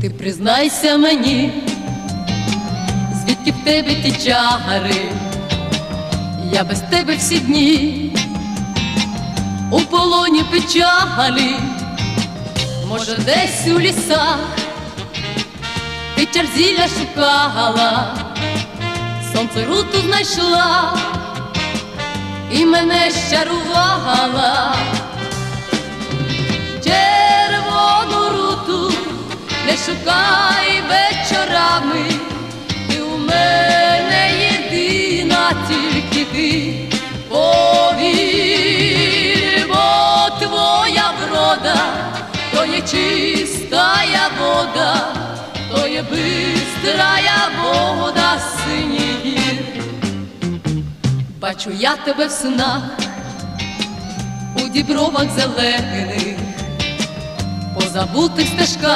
Ти признайся мені, звідки в тебе ті чари, я без тебе всі дні у полоні печалі, може, десь у лісах ти чарзіля шукала, сонце руту знайшла і мене щарувала. Не шукай вечорами, ти у мене єдина, тільки ти повір, бо твоя врода, то є чистая вода, то є бистрая вода синіх. Бачу я тебе в снах у дібровах зелених, по забутих стежках.